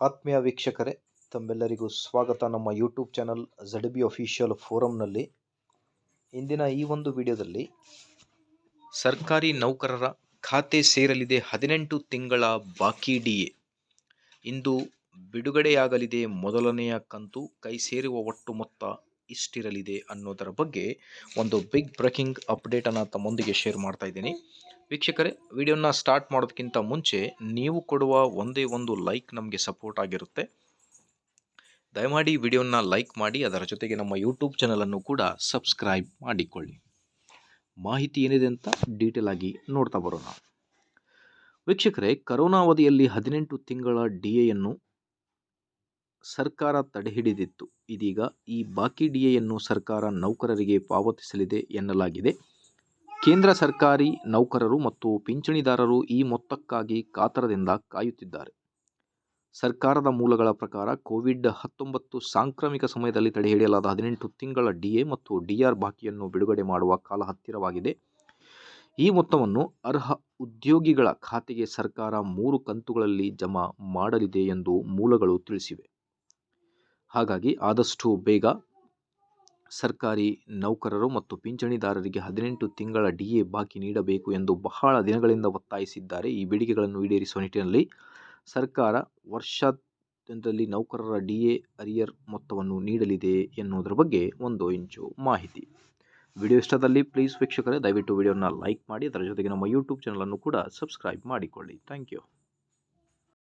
ಆತ್ಮೀಯ ವೀಕ್ಷಕರೇ, ತಮ್ಮೆಲ್ಲರಿಗೂ ಸ್ವಾಗತ. ನಮ್ಮ YouTube channel Z B official ಫೋರಮ್ನಲ್ಲಿ ಇಂದಿನ ಈ ಒಂದು ವಿಡಿಯೋದಲ್ಲಿ ಸರ್ಕಾರಿ ನೌಕರರ ಖಾತೆ ಸೇರಲಿದೆ ಹದಿನೆಂಟು ತಿಂಗಳ ಬಾಕಿ ಡಿ ಎ ಇಂದು ಬಿಡುಗಡೆಯಾಗಲಿದೆ ಮೊದಲನೆಯ ಕಂತು, ಕೈ ಸೇರುವ ಒಟ್ಟು ಮೊತ್ತ ಇಷ್ಟಿರಲಿದೆ ಅನ್ನೋದರ ಬಗ್ಗೆ ಒಂದು ಬಿಗ್ ಬ್ರೇಕಿಂಗ್ ಅಪ್ಡೇಟನ್ನು ತಮ್ಮೊಂದಿಗೆ ಶೇರ್ ಮಾಡ್ತಾ ಇದ್ದೀನಿ. ವೀಕ್ಷಕರೇ, ವಿಡಿಯೋನ ಸ್ಟಾರ್ಟ್ ಮಾಡೋದಕ್ಕಿಂತ ಮುಂಚೆ ನೀವು ಕೊಡುವ ಒಂದೇ ಒಂದು ಲೈಕ್ ನಮಗೆ ಸಪೋರ್ಟ್ ಆಗಿರುತ್ತೆ. ದಯಮಾಡಿ ವಿಡಿಯೋನ ಲೈಕ್ ಮಾಡಿ, ಅದರ ಜೊತೆಗೆ ನಮ್ಮ ಯೂಟ್ಯೂಬ್ ಚಾನಲನ್ನು ಕೂಡ ಸಬ್ಸ್ಕ್ರೈಬ್ ಮಾಡಿಕೊಳ್ಳಿ. ಮಾಹಿತಿ ಏನಿದೆ ಅಂತ ಡೀಟೇಲ್ ಆಗಿ ನೋಡ್ತಾ ಬರೋಣ. ವೀಕ್ಷಕರೇ, ಕರೋನಾ ಅವಧಿಯಲ್ಲಿ ಹದಿನೆಂಟು ತಿಂಗಳ ಡಿ ಎಯನ್ನು ಸರ್ಕಾರ ತಡೆಹಿಡಿದಿತ್ತು ಇದೀಗ ಈ ಬಾಕಿ ಡಿ ಎಯನ್ನು ಸರ್ಕಾರ ನೌಕರರಿಗೆ ಪಾವತಿಸಲಿದೆ ಎನ್ನಲಾಗಿದೆ. ಕೇಂದ್ರ ಸರ್ಕಾರಿ ನೌಕರರು ಮತ್ತು ಪಿಂಚಣಿದಾರರು ಈ ಮೊತ್ತಕ್ಕಾಗಿ ಕಾತರದಿಂದ ಕಾಯುತ್ತಿದ್ದಾರೆ. ಸರ್ಕಾರದ ಮೂಲಗಳ ಪ್ರಕಾರ ಕೋವಿಡ್ ಹತ್ತೊಂಬತ್ತು ಸಾಂಕ್ರಾಮಿಕ ಸಮಯದಲ್ಲಿ ತಡೆಹಿಡಿಯಲಾದ ಹದಿನೆಂಟು ತಿಂಗಳ ಡಿಎ ಮತ್ತು ಡಿಆರ್ ಬಾಕಿಯನ್ನು ಬಿಡುಗಡೆ ಮಾಡುವ ಕಾಲ ಹತ್ತಿರವಾಗಿದೆ. ಈ ಮೊತ್ತವನ್ನು ಅರ್ಹ ಉದ್ಯೋಗಿಗಳ ಖಾತೆಗೆ ಸರ್ಕಾರ ಮೂರು ಕಂತುಗಳಲ್ಲಿ ಜಮಾ ಮಾಡಲಿದೆ ಎಂದು ಮೂಲಗಳು ತಿಳಿಸಿವೆ. ಹಾಗಾಗಿ ಆದಷ್ಟು ಬೇಗ ಸರ್ಕಾರಿ ನೌಕರರು ಮತ್ತು ಪಿಂಚಣಿದಾರರಿಗೆ ಹದಿನೆಂಟು ತಿಂಗಳ ಡಿ ಎ ಬಾಕಿ ನೀಡಬೇಕು ಎಂದು ಬಹಳ ದಿನಗಳಿಂದ ಒತ್ತಾಯಿಸಿದ್ದಾರೆ. ಈ ಬೇಡಿಕೆಗಳನ್ನು ಈಡೇರಿಸುವ ನಿಟ್ಟಿನಲ್ಲಿ ಸರ್ಕಾರ ವರ್ಷದಲ್ಲಿ ನೌಕರರ ಡಿ ಎ ಅರಿಯರ್ ಮೊತ್ತವನ್ನು ನೀಡಲಿದೆ ಎನ್ನುವುದರ ಬಗ್ಗೆ ಒಂದು ಇಂಚು ಮಾಹಿತಿ. ವಿಡಿಯೋ ಇಷ್ಟದಲ್ಲಿ ಪ್ಲೀಸ್ ವೀಕ್ಷಕರೇ, ದಯವಿಟ್ಟು ವಿಡಿಯೋನ ಲೈಕ್ ಮಾಡಿ, ಅದರ ಜೊತೆಗೆ ನಮ್ಮ ಯೂಟ್ಯೂಬ್ ಚಾನಲನ್ನು ಕೂಡ ಸಬ್ಸ್ಕ್ರೈಬ್ ಮಾಡಿಕೊಳ್ಳಿ. Thank you.